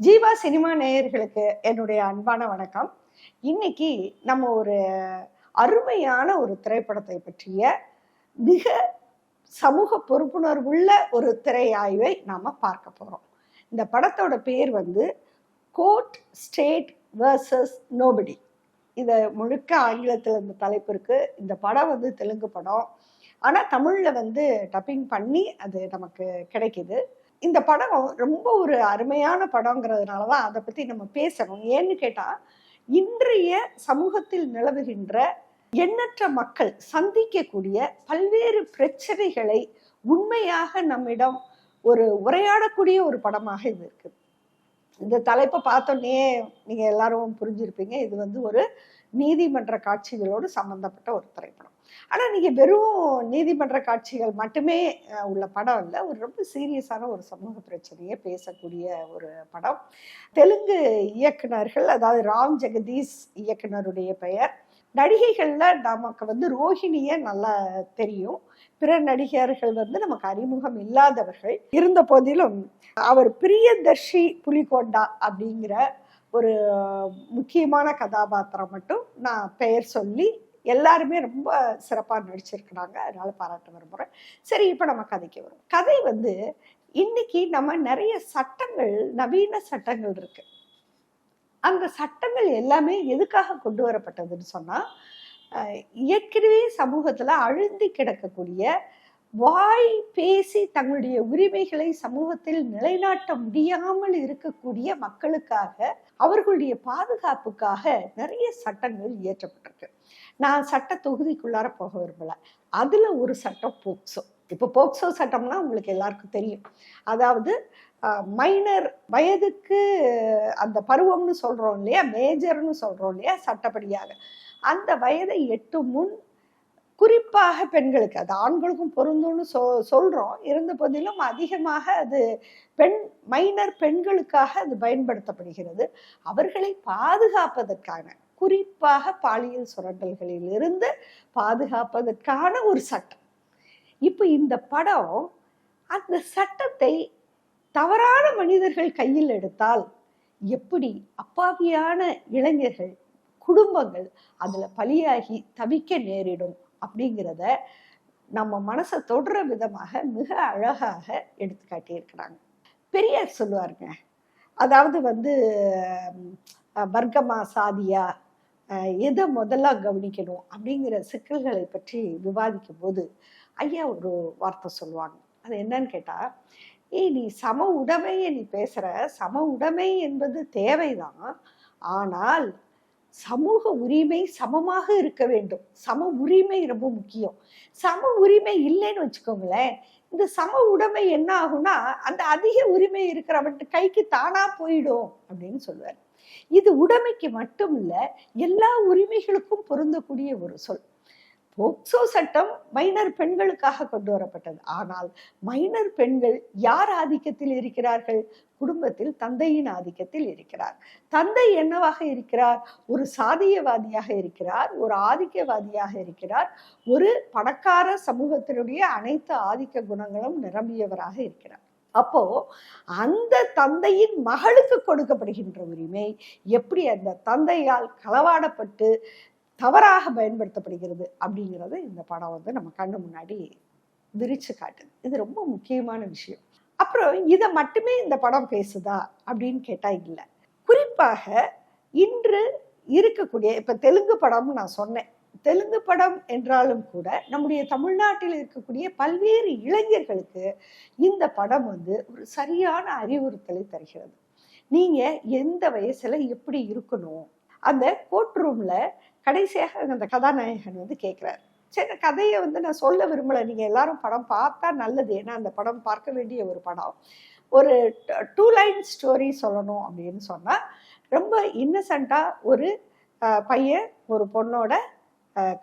Jeeva cinema நேயர்களுக்கு என்னுடைய அன்பான வணக்கம். இன்னைக்கு நம்ம ஒரு அருமையான ஒரு திரைப்படத்தை பற்றிய மிக சமூக பொறுப்புணர்வுள்ள ஒரு திரையாய்வை நாம பார்க்க போறோம். இந்த படத்தோட பேர் வந்து கோர்ட் ஸ்டேட் வேர்சஸ் நோபடி. இதை முழுக்க ஆங்கிலத்தில் இந்த தலைப்பு இருக்கு. இந்த படம் வந்து தெலுங்கு படம். ஆனால் தமிழில் வந்து டப்பிங் பண்ணி அது நமக்கு கிடைக்குது. இந்த படம் ரொம்ப ஒரு அருமையான படங்கிறதுனால தான் அதை பற்றி நம்ம பேசணும். ஏன்னு கேட்டால் இன்றைய சமூகத்தில் நிலவுகின்ற எண்ணற்ற மக்கள் சந்திக்கக்கூடிய பல்வேறு பிரச்சனைகளை உண்மையாக நம்மிடம் ஒரு உரையாடக்கூடிய ஒரு படமாக இது இருக்குது இந்த தலைப்பை பார்த்தோன்னே நீங்கள் எல்லாரும் புரிஞ்சிருப்பீங்க. இது வந்து ஒரு நீதிமன்ற காட்சிகளோடு சம்மந்தப்பட்ட ஒரு திரைப்படம். ஆனால் நீங்கள் வெறும் நீதிமன்ற காட்சிகள் மட்டுமே உள்ள படம் இல்லை ஒரு ரொம்ப சீரியஸான ஒரு சமூக பிரச்சனையை பேசக்கூடிய ஒரு படம். தெலுங்கு இயக்குனர்கள் அதாவது ராம் ஜெகதீஷ் இயக்குனருடைய பெயர். நடிகைகளில் நமக்கு வந்து ரோஹிணியை நல்லா தெரியும். பிற நடிகர்கள் வந்து நமக்கு அறிமுகம் இல்லாதவர்கள். இருந்த போதிலும் அவர் பிரியதர்ஷி புலிகொண்டா அப்படிங்கிற ஒரு முக்கியமான கதாபாத்திரம் மட்டும் நான் பெயர் சொல்லி எல்லாருமே ரொம்ப சிறப்பாக நடிச்சிருக்கிறாங்க. அதனால பாராட்ட விரும்புகிறேன் சரி இப்போ நம்ம கதைக்கு வரும் கதை வந்து இன்னைக்கு நம்ம நிறைய சட்டங்கள் நவீன சட்டங்கள் இருக்கு. அந்த சட்டங்கள் எல்லாமே எதுக்காக கொண்டு வரப்பட்டதுன்னு சொன்னால் ஏற்கனவே சமூகத்துல அழுந்தி கிடக்கக்கூடிய வாய் பேசி தங்களுடைய உரிமைகளை சமூகத்தில் நிலைநாட்ட முடியாமல் இருக்கக்கூடிய மக்களுக்காக அவர்களுடைய பாதுகாப்புக்காக நிறைய சட்டங்கள் இயற்றப்பட்டிருக்கு. நான் சட்ட தொகுதிக்குள்ளார போக விரும்பல. அதுல ஒரு சட்டம் போக்சோ. இப்போ போக்சோ சட்டம்னா உங்களுக்கு எல்லாருக்கும் தெரியும். அதாவது மைனர் வயதுக்கு அந்த பருவம்னு சொல்றோம் இல்லையா? மேஜர்னு சொல்றோம் இல்லையா? சட்டப்படியாக. அந்த வயதை எட்டு முன் குறிப்பாக பெண்களுக்கு அது ஆண்களுக்கும் பொருந்தும்னு சொ சொல்கிறோம் இருந்த போதிலும் அதிகமாக அது பெண் மைனர் பெண்களுக்காக அது பயன்படுத்தப்படுகிறது. அவர்களை பாதுகாப்பதற்கான குறிப்பாக பாலியல் சுரண்டல்களில் இருந்து பாதுகாப்பதற்கான ஒரு சட்டம். இப்போ இந்த படம் அந்த சட்டத்தை தவறான மனிதர்கள் கையில் எடுத்தால் எப்படி அப்பாவியான இளைஞர்கள் குடும்பங்கள் அதில் பலியாகி தவிக்க நேரிடும்? அப்படிங்கிறத நம்ம மனசை தொடுற விதமாக மிக அழகாக எடுத்து காட்டியிருக்கிறாங்க பெரியார் சொல்லுவாருங்க. அதாவது வந்து வர்க்கமா சாதியா எதை முதல்ல கவனிக்கணும் அப்படிங்கிற சிக்கல்களை பற்றி விவாதிக்கும் போது ஐயா ஒரு வார்த்தை சொல்லுவாங்க. அது என்னன்னு கேட்டால் ஏய் நீ சம உடைமையை நீ பேசுகிற சம உடைமை என்பது தேவைதான். ஆனால் சமூக உரிமை சமமாக இருக்க வேண்டும். சம உரிமை ரொம்ப முக்கியம். சம உரிமை இல்லைன்னு வச்சுக்கோங்களேன். இந்த சம உடைமை என்ன ஆகும்னா அந்த அதிக உரிமை இருக்கிறவன் கைக்கு தானா போயிடும் அப்படின்னு சொல்லுவார் இது உடைமைக்கு மட்டும் இல்ல எல்லா உரிமைகளுக்கும் பொருந்தக்கூடிய ஒரு சொல். போக்சோ சட்டம் மைனர் பெண்களுக்காக கொண்டு வரப்பட்டது. ஆனால் மைனர் பெண்கள் யார் ஆதிக்கத்தில் இருக்கிறார்கள்? குடும்பத்தில் தந்தையின் ஆதிக்கத்தில் இருக்கிறார். தந்தை என்னவாக இருக்கிறார்? ஒரு சாதியவாதியாக இருக்கிறார் ஒரு ஆதிக்கவாதியாக இருக்கிறார் ஒரு பணக்கார சமூகத்தினுடைய அனைத்து ஆதிக்க குணங்களும் நிரம்பியவராக இருக்கிறார். அப்போ அந்த தந்தையின் மகளுக்கு கொடுக்கப்படுகின்ற உரிமை எப்படி அந்த தந்தையால் களவாடப்பட்டு தவறாக பயன்படுத்தப்படுகிறது அப்படிங்கிறது இந்த படம் வந்து நம்ம கண்ணு முன்னாடி விரிச்சு காட்டுது. இது ரொம்ப முக்கியமான விஷயம். அப்புறம் இதை மட்டுமே இந்த படம் பேசுதா அப்படின்னு கேட்டால் இல்லை. குறிப்பாக இன்று இருக்கக்கூடிய இப்போ தெலுங்கு படம்னு நான் சொன்னேன். தெலுங்கு படம் என்றாலும் கூட நம்முடைய தமிழ்நாட்டில் இருக்கக்கூடிய பல்வேறு இளைஞர்களுக்கு இந்த படம் வந்து ஒரு சரியான அறிவுறுத்தலை தருகிறது. நீங்கள் எந்த வயசில் எப்படி இருக்கணும்? அந்த கோர்ட் ரூம்ல கடைசியாக அந்த கதாநாயகன் வந்து கேட்குறாரு சரி கதையை வந்து நான் சொல்ல விரும்பலை. நீங்கள் எல்லாரும் படம் பார்த்தா நல்லது. ஏன்னா அந்த படம் பார்க்க வேண்டிய ஒரு படம். ஒரு டூ லைன் ஸ்டோரி சொல்லணும் அப்படின்னு சொன்னால் ரொம்ப இன்னசென்ட்டா ஒரு பையன் ஒரு பொண்ணோட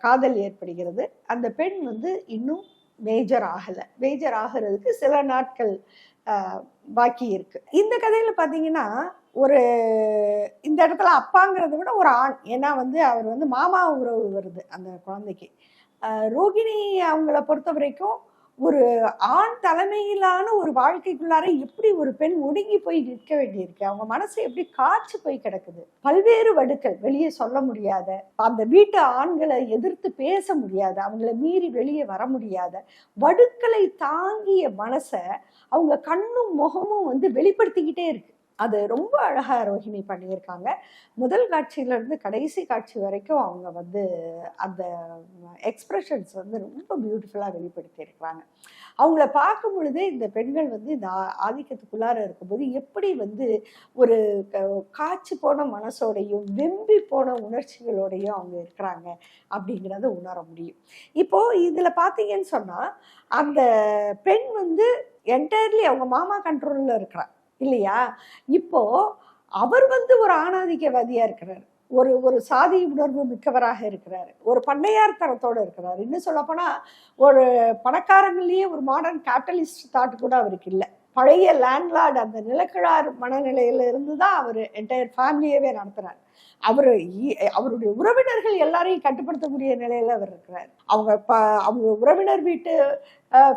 காதல் ஏற்படுகிறது. அந்த பெண் வந்து இன்னும் மேஜர் ஆகலை. மேஜர் ஆகிறதுக்கு சில நாட்கள் பாக்கி இருக்கு. இந்த கதையில பாத்தீங்கன்னா ஒரு இந்த இடத்துல அப்பாங்கிறத விட ஒரு ஆண். ஏன்னா வந்து அவர் வந்து மாமா உறவு வருது அந்த குழந்தைக்கு. ரோகிணி அவங்கள பொறுத்த வரைக்கும் ஒரு ஆண் தலைமையிலான ஒரு வாழ்க்கைக்குள்ளார எப்படி ஒரு பெண் ஒடுங்கி போய் நிற்க வேண்டியிருக்கு. அவங்க மனசு எப்படி காய்ச்சி போய் கிடக்குது? பல்வேறு வடுக்கள் வெளியே சொல்ல முடியாத அந்த வீட்டு ஆண்களை எதிர்த்து பேச முடியாத அவங்கள மீறி வெளியே வர முடியாத வடுக்களை தாங்கிய மனசை அவங்க கண்ணும் முகமும் வந்து வெளிப்படுத்திக்கிட்டே இருக்கு. அது ரொம்ப அழகாக ரோஹிணி பண்ணியிருக்காங்க. முதல் காட்சியிலேருந்து கடைசி காட்சி வரைக்கும் அவங்க வந்து அந்த எக்ஸ்ப்ரெஷன்ஸ் வந்து ரொம்ப பியூட்டிஃபுல்லாக வெளிப்படுத்தியிருக்கிறாங்க. அவங்கள பார்க்கும் பொழுதே இந்த பெண்கள் வந்து இந்த ஆதிக்கத்துக்குள்ளார இருக்கும்போது எப்படி வந்து ஒரு க- காய்ச்சி போன மனசோடையும் வெம்பி போன உணர்ச்சிகளோடையும் அவங்க இருக்கிறாங்க அப்படிங்கிறத உணர முடியும். இப்போது இதில் பார்த்தீங்கன்னு சொன்னால் அந்த பெண் வந்து என்டையர்லி அவங்க மாமா கண்ட்ரோலில் இருக்கிறார். இல்லையா? இப்போது அவர் வந்து ஒரு ஆணாதிக்கவாதியாக இருக்கிறார். ஒரு ஒரு சாதி உணர்வு மிக்கவராக இருக்கிறார். ஒரு பண்ணையார் தரத்தோடு இருக்கிறார். இன்னும் சொல்லப்போனால் ஒரு பணக்காரங்களையே ஒரு மாடர்ன் கேபிட்டலிஸ்ட் தாட் கூட அவருக்கு இல்லை. பழைய லேண்ட்லார்டு அந்த நிலக்கிழார் மனநிலையில இருந்து தான் அவர் என்டையர் ஃபேமிலியவே நடத்துகிறார் அவர் அவருடைய உறவினர்கள் எல்லாரையும் கட்டுப்படுத்தக்கூடிய நிலையில அவர் இருக்கிறார். அவங்க ப அவங்க உறவினர் வீட்டு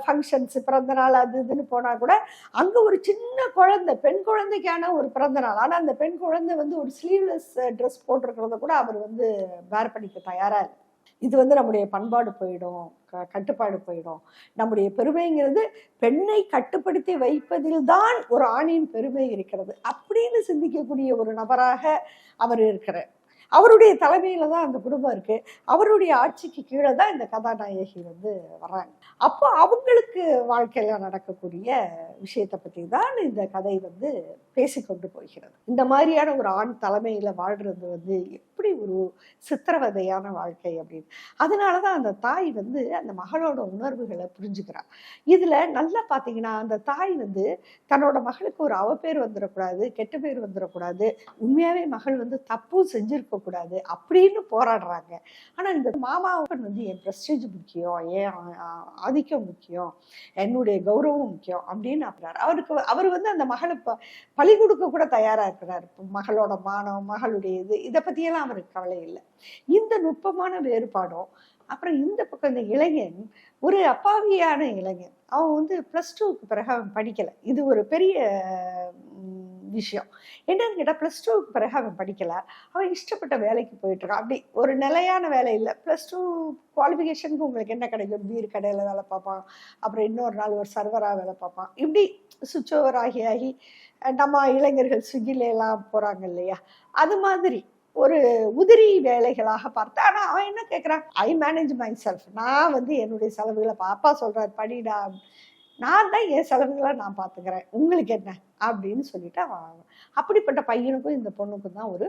ஃபங்க்ஷன்ஸ் பிறந்த நாள் அது இதுன்னு போனால் கூட அங்கே ஒரு சின்ன குழந்தை பெண் குழந்தைக்கான ஒரு பிறந்த நாள். அந்த பெண் குழந்தை வந்து ஒரு ஸ்லீவ்லெஸ் ட்ரெஸ் போட்டிருக்கிறத கூட அவர் வந்து வேர் பண்ணிக்க தயாராக இருக்கு இது வந்து நம்முடைய பண்பாடு போயிடும் க- கட்டுப்பாடு போயிடும். நம்முடைய பெருமைங்கிறது பெண்ணை கட்டுப்படுத்தி வைப்பதில் தான் ஒரு ஆணின் பெருமை இருக்கிறது. அப்படின்னு சிந்திக்கக்கூடிய ஒரு நபராக அவர் இருக்கிறார். அவருடைய தலைமையில தான் அந்த குடும்பம் இருக்கு. அவருடைய ஆட்சிக்கு கீழே தான் இந்த கதாநாயகி வந்து வர்றாங்க. அப்போ அவங்களுக்கு வாழ்க்கையில நடக்கக்கூடிய விஷயத்தை பத்தி தான் இந்த கதை வந்து பேசிக்கொண்டு போகிறது. இந்த மாதிரியான ஒரு ஆண் தலைமையில வாழ்றது வந்து எப்படி ஒரு சித்திரவதையான வாழ்க்கை அப்படின்னு. அதனால தான் அந்த தாய் வந்து அந்த மகளோட உணர்வுகளை புரிஞ்சுக்கிறாள் இதில் நல்லா பார்த்தீங்கன்னா அந்த தாய் வந்து தன்னோட மகளுக்கு ஒரு அவப்பேர் வந்துடக்கூடாது கெட்ட பேர் வந்துடக்கூடாது உண்மையாகவே மகள் வந்து தப்பும் செஞ்சுருக்கக்கூடாது அப்படின்னு போராடுறாங்க. ஆனால் இந்த மாமாவுக்கு வந்து என் பிரஸ்டேஜ் முக்கியம் என் ஆதிக்கம் முக்கியம் என்னுடைய கௌரவம் முக்கியம் அப்படின்னு அப்படிறாரு அவருக்கு அவர் வந்து அந்த மகளை ப- பழி கொடுக்க கூட தயாராக இருக்கிறார். மகளோட மானம் மகளுடைய இது இதை பற்றியெல்லாம் அவருக்கு கவலை இல்லை. இந்த நுட்பமான வேறுபாடும் அப்புறம் இந்த பக்கம் இந்த இளைஞன் ஒரு அப்பாவியான இளைஞன் அவன் வந்து ப்ளஸ் டூக்கு பிறகு அவன் படிக்கலை. இது ஒரு பெரிய விஷயம். என்னன்னு கேட்டால் ப்ளஸ் டூக்கு பிறகு அவன் படிக்கலை. அவன் இஷ்டப்பட்ட வேலைக்கு போயிட்டுருக்கான் அப்படி ஒரு நிலையான வேலை இல்லை. ப்ளஸ் டூ குவாலிஃபிகேஷனுக்கு உங்களுக்கு என்ன கிடைக்கும்? பீர் கடையில் வேலை பார்ப்பான். அப்புறம் இன்னொரு நாள் ஒரு சர்வராக வேலை பார்ப்பான். இப்படி சுவிட்ச் ஓவர் ஆகி ஆகி நம்ம இளைஞர்கள் ஸ்விக்கில எல்லாம் போகிறாங்க இல்லையா? அது மாதிரி ஒரு உதிரி வேலைகளாக பார்த்து ஆனால் அவன் என்ன கேட்குறான் ஐ மேனேஜ் மை செல்ஃப் நான் வந்து என்னுடைய செலவுகளை பாப்பா சொல்கிறார் படிடா. நான் தான் என் செலவுகளை நான் பார்த்துக்கிறேன் உங்களுக்கு என்ன? அப்படின்னு சொல்லிட்டு அவன் அப்படிப்பட்ட பையனுக்கும் இந்த பொண்ணுக்கும் தான் ஒரு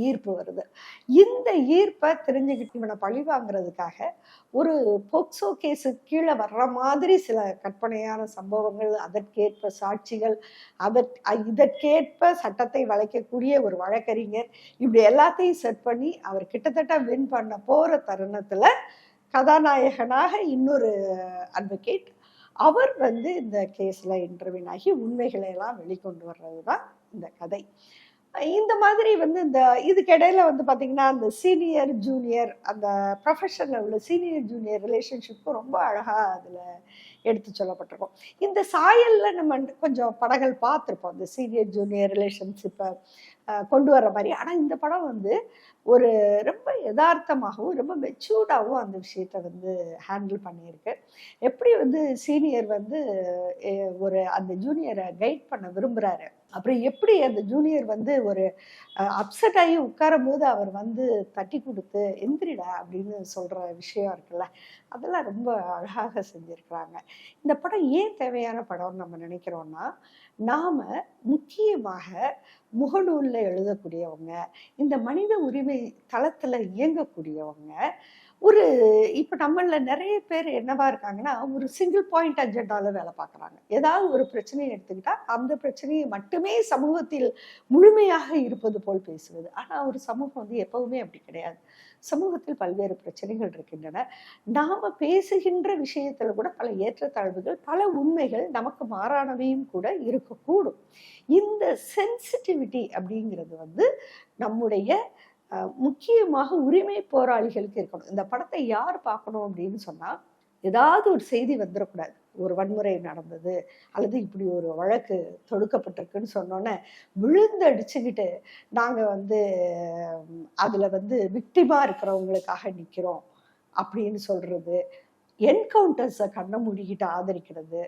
ஈர்ப்பு வருது. இந்த ஈர்ப்பை தெரிஞ்சுக்கிட்டு இவனை பழி வாங்குறதுக்காக ஒரு போக்சோ கேஸு கீழே வர்ற மாதிரி சில கற்பனையான சம்பவங்கள் அதற்கேற்ப சாட்சிகள் அதற் இதற்கேற்ப சட்டத்தை வளைக்கக்கூடிய ஒரு வழக்கறிஞர் இப்படி எல்லாத்தையும் செட் பண்ணி அவர் கிட்டத்தட்ட வின் பண்ண போகிற தருணத்தில் கதாநாயகனாக இன்னொரு அட்வொகேட் அவர் வந்து இந்த கேஸில் இன்டர்வியூன் ஆகி உண்மைகளை எல்லாம் வெளிக்கொண்டு வர்றது தான் இந்த கதை. இந்த மாதிரி வந்து இந்த இதுக்கு இடையில வந்து பார்த்தீங்கன்னா அந்த சீனியர் ஜூனியர் அந்த ப்ரொஃபஷனில் உள்ள சீனியர் ஜூனியர் ரிலேஷன்ஷிப்பும் ரொம்ப அழகாக அதில் எடுத்து சொல்லப்பட்டிருக்கும். இந்த சாயலில் நம்ம கொஞ்சம் படங்கள் பார்த்துருப்போம். இந்த சீனியர் ஜூனியர் ரிலேஷன்ஷிப்பை கொண்டு வர்ற மாதிரி. ஆனால் இந்த படம் வந்து ஒரு ரொம்ப யதார்த்தமாகவும் ரொம்ப மெச்சூர்டாகவும் அந்த விஷயத்த வந்து ஹேண்டில் பண்ணியிருக்கு. எப்படி வந்து சீனியர் வந்து ஒரு அந்த ஜூனியரை கைட் பண்ண விரும்புகிறாரு அப்புறம் எப்படி அந்த ஜூனியர் வந்து ஒரு அப்செட் ஆகி உட்காரும் போது அவர் வந்து தட்டி கொடுத்து எந்திரிடா அப்படின்னு சொல்கிற விஷயம் இருக்குல்ல அதெல்லாம் ரொம்ப அழகாக செஞ்சுருக்கிறாங்க. இந்த படம் ஏன் தேவையான படம்னு நம்ம நினைக்கிறோம்னா நாம முக்கியமாக முகநூலில் எழுதக்கூடியவங்க இந்த மனித உரிமை தளத்தில் இயங்கக்கூடியவங்க ஒரு இப்போ நம்மளில் நிறைய பேர் என்னவா இருக்காங்கன்னா ஒரு சிங்கிள் பாயிண்ட் அஜெண்டாவில் வேலை பார்க்குறாங்க. ஏதாவது ஒரு பிரச்சனையை எடுத்துக்கிட்டா அந்த பிரச்சனையை மட்டுமே சமூகத்தில் முழுமையாக இருப்பது போல் பேசுவது. ஆனால் ஒரு சமூகம் வந்து எப்பவுமே அப்படி கிடையாது. சமூகத்தில் பல்வேறு பிரச்சனைகள் இருக்கின்றன. நாம் பேசுகின்ற விஷயத்தில் கூட பல ஏற்றத்தாழ்வுகள் பல உண்மைகள் நமக்கு மாறானவையும் கூட இருக்கக்கூடும். இந்த சென்சிட்டிவிட்டி அப்படிங்கிறது வந்து நம்முடைய முக்கியமாக உரிமை போராளிகளுக்கு இருக்கணும். இந்த படத்தை யார் பார்க்கணும் அப்படின்னு சொன்னால் ஏதாவது ஒரு செய்தி வந்துடக்கூடாது ஒரு வன்முறை நடந்தது அல்லது இப்படி ஒரு வழக்கு தொடுக்கப்பட்டிருக்குன்னு சொன்னோன்னே விழுந்து அடிச்சுக்கிட்டு நாங்கள் வந்து அதில் வந்து விக்டிமாக இருக்கிறவங்களுக்காக நிற்கிறோம் அப்படின்னு சொல்கிறது என்கவுண்டர்ஸை கண்ணை மூடிக்கிட்டு ஆதரிக்கிறது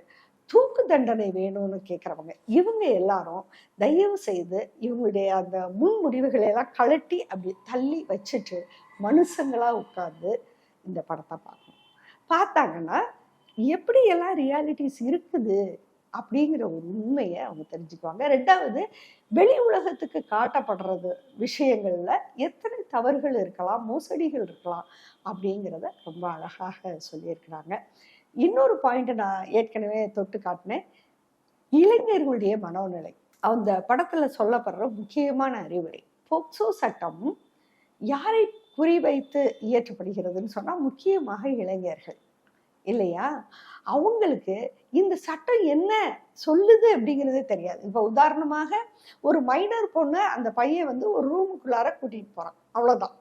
தூக்கு தண்டனை வேணும்னு கேட்குறவங்க இவங்க எல்லாரும் தயவு செய்து இவங்களுடைய அந்த முன் முடிவுகளை எல்லாம் கழட்டி அப்படி தள்ளி வச்சுட்டு மனுஷங்களாக உட்காந்து இந்த படத்தை பார்க்கணும். பார்த்தாங்கன்னா எப்படியெல்லாம் ரியாலிட்டிஸ் இருக்குது அப்படிங்கிற ஒரு உண்மையை அவங்க தெரிஞ்சுக்குவாங்க. ரெண்டாவது வெளி உலகத்துக்கு காட்டப்படுறது விஷயங்களில் எத்தனை தவறுகள் இருக்கலாம் மோசடிகள் இருக்கலாம் அப்படிங்கிறத ரொம்ப அழகாக சொல்லியிருக்கிறாங்க. இன்னொரு பாயிண்ட் நான் ஏற்கனவே தொட்டு காட்டினேன். இளைஞர்களுடைய மனோநிலை. அந்த படத்துல சொல்லப்படுற முக்கியமான அறிவுரை. போக்சோ சட்டம் யாரை குறிவைத்து இயற்றப்படுகிறதுன்னு சொன்னால் முக்கியமாக இளைஞர்கள். இல்லையா? அவங்களுக்கு இந்த சட்டம் என்ன சொல்லுது அப்படிங்கிறதே தெரியாது. இப்போ உதாரணமாக ஒரு மைனர் பொண்ணு அந்த பையன் வந்து ஒரு ரூமுக்குள்ளார கூட்டிகிட்டு போகிறான் அவ்வளோதான்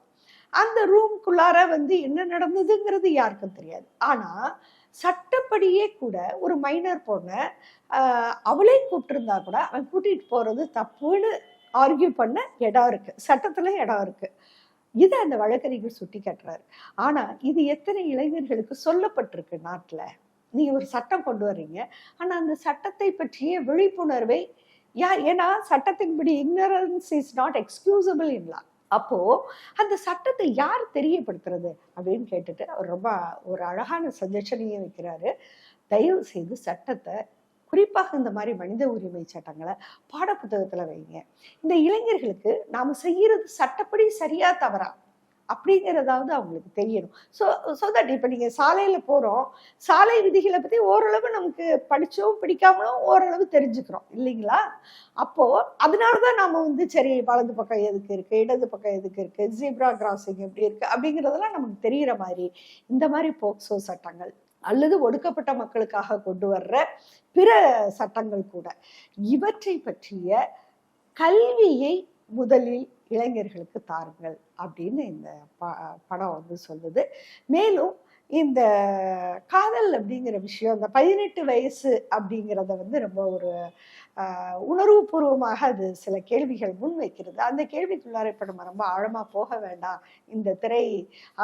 அந்த ரூமுக்குள்ளார வந்து என்ன நடந்ததுங்கிறது யாருக்கும் தெரியாது. ஆனால் சட்டப்படியே கூட ஒரு மைனர் பொண்ணை அவளே கூப்பிட்டுருந்தா கூட அவன் கூட்டிகிட்டு போகிறது தப்புன்னு ஆர்கியூ பண்ண இடம் இருக்குது சட்டத்தில் இடம் இருக்குது இதை அந்த வழக்கறிஞர் சுட்டி காட்டுறாரு ஆனால் இது எத்தனை இளைஞர்களுக்கு சொல்லப்பட்டிருக்கு நாட்டில்? நீங்கள் ஒரு சட்டம் கொண்டு வர்றீங்க. ஆனால் அந்த சட்டத்தை பற்றிய விழிப்புணர்வை யா ஏன்னா சட்டத்தின்படி ignorance is not excusable in law அப்போ அந்த சட்டத்தை யார் தெரியப்படுத்துறது அப்படின்னு கேட்டுட்டு அவர் ரொம்ப ஒரு அழகான சஜஷனையும் வைக்கிறாரு. தயவு செய்து சட்டத்தை குறிப்பாக இந்த மாதிரி மனித உரிமை சட்டங்களை பாடப்புத்தகத்தில் வைங்க. இந்த இளைஞர்களுக்கு நாம் செய்கிறது சட்டப்படி சரியா தவறா? அப்படிங்கிறதாவது அவங்களுக்கு தெரியணும். ஸோ ஸோ தட் இப்போ நீங்கள் சாலையில் போகிறோம் சாலை விதிகளை பற்றி ஓரளவு நமக்கு படித்தோம் பிடிக்காமலும் ஓரளவு தெரிஞ்சுக்கிறோம் இல்லைங்களா? அப்போது அதனால தான் நாம் வந்து சரி வலது பக்கம் எதுக்கு இருக்குது இடது பக்கம் எதுக்கு இருக்குது ஜீப்ரா கிராசிங் எப்படி இருக்குது அப்படிங்கிறதெல்லாம் நமக்கு தெரிகிற மாதிரி இந்த மாதிரி போக்சோ சட்டங்கள் அல்லது ஒடுக்கப்பட்ட மக்களுக்காக கொண்டு வர்ற பிற சட்டங்கள் கூட இவற்றை பற்றிய கல்வியை முதலில் இளைஞர்களுக்கு தாருங்கள் அப்படின்னு இந்த ப படம் வந்து சொல்லுது. மேலும் இந்த காதல் அப்படிங்கிற விஷயம் இந்த பதினெட்டு வயசு அப்படிங்கிறத வந்து ரொம்ப ஒரு உணர்வு உணர்வுபூர்வமாக அது சில கேள்விகள் முன்வைக்கிறது அந்த கேள்விக்குள்ளார இப்போ நம்ம ரொம்ப ஆழமாக போக வேண்டாம். இந்த திரை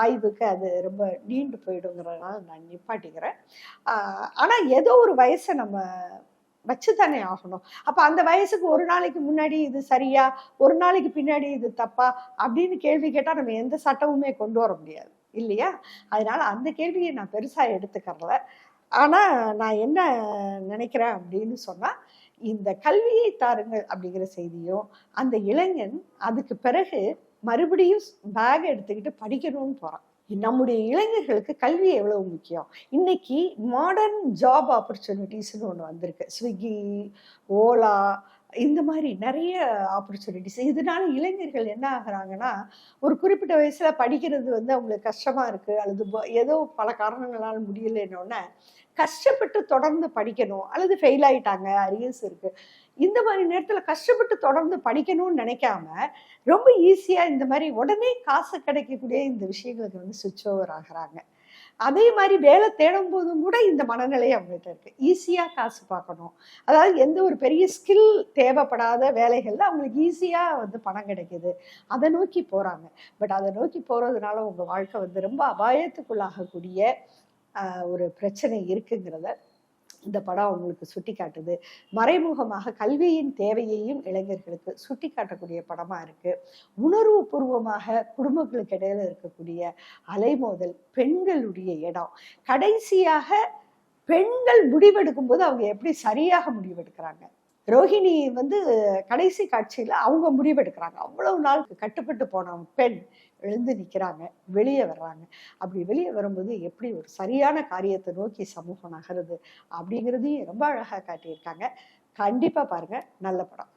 ஆய்வுக்கு அது ரொம்ப நீண்டு போயிடுங்கிறதுனால நான் நிப்பாட்டிக்கிறேன். ஆனால் ஏதோ ஒரு வயசை நம்ம வச்சுதானே ஆகணும். அப்ப அந்த வயசுக்கு ஒரு நாளைக்கு முன்னாடி இது சரியா ஒரு நாளைக்கு பின்னாடி இது தப்பா அப்படின்னு கேள்வி கேட்டா நம்ம எந்த சட்டமுமே கொண்டு வர முடியாது. இல்லையா? அதனால அந்த கேள்வியை நான் பெருசா எடுத்துக்கறல. ஆனா நான் என்ன நினைக்கிறேன் அப்படின்னு சொன்னா இந்த கல்வியை தாருங்கள் அப்படிங்கிற செய்தியும் அந்த இளைஞன் அதுக்கு பிறகு மறுபடியும் பேக் எடுத்துக்கிட்டு படிக்கணும்னு போறான். நம்முடைய இளைஞர்களுக்கு கல்வி எவ்வளவு முக்கியம்? இன்னைக்கு மாடர்ன் ஜாப் ஆப்பர்ச்சுனிட்டிஸ்னு ஒன்று வந்திருக்கு. ஸ்விக்கி ஓலா இந்த மாதிரி நிறைய ஆப்பர்ச்சுனிட்டிஸ் இதனால இளைஞர்கள் என்ன ஆகிறாங்கன்னா ஒரு குறிப்பிட்ட வயசில் படிக்கிறது வந்து அவங்களுக்கு கஷ்டமாக இருக்குது அல்லது ஏதோ பல காரணங்களால் முடியலன்னொன்னே கஷ்டப்பட்டு தொடர்ந்து படிக்கணும். அல்லது ஃபெயில் ஆயிட்டாங்க அரியர்ஸ் இருக்கு. இந்த மாதிரி நேரத்தில் கஷ்டப்பட்டு தொடர்ந்து படிக்கணும்னு நினைக்காம ரொம்ப ஈஸியாக இந்த மாதிரி உடனே காசு கிடைக்கக்கூடிய இந்த விஷயங்களுக்கு வந்து சுவிட்ச் ஓவர் ஆகுறாங்க. அதே மாதிரி வேலை தேடும் போதும் கூட இந்த மனநிலை அவங்ககிட்ட இருக்கு. ஈஸியாக காசு பார்க்கணும். அதாவது எந்த ஒரு பெரிய ஸ்கில் தேவைப்படாத வேலைகளில் அவங்களுக்கு ஈஸியாக வந்து பணம் கிடைக்கிது. அதை நோக்கி போகிறாங்க பட் அதை நோக்கி போகிறதுனால உங்கள் வாழ்க்கை வந்து ரொம்ப அபாயத்துக்குள்ளாகக்கூடிய ஒரு பிரச்சனை இருக்குங்கிறத இந்த படம் அவங்களுக்கு சுட்டி காட்டுது மறைமுகமாக கல்வியின் தேவையையும் இளைஞர்களுக்கு சுட்டி காட்டக்கூடிய படமா இருக்கு. உணர்வு பூர்வமாக குடும்பங்களுக்கு இடையில இருக்கக்கூடிய அலைமோதல் பெண்களுடைய இடம். கடைசியாக பெண்கள் முடிவெடுக்கும் போது அவங்க எப்படி சரியாக முடிவெடுக்கிறாங்க? ரோஹிணி வந்து கடைசி காட்சியில் அவங்க முடிவெடுக்கிறாங்க. அவ்வளவு நாளுக்கு கட்டுப்பட்டு போன பெண் எழுந்து நிற்கிறாங்க வெளியே வர்றாங்க. அப்படி வெளியே வரும்போது எப்படி ஒரு சரியான காரியத்தை நோக்கி சமூகம் நகருது அப்படிங்கிறதையும் ரொம்ப அழகாக காட்டியிருக்காங்க. கண்டிப்பாக பாருங்கள் நல்ல படம்.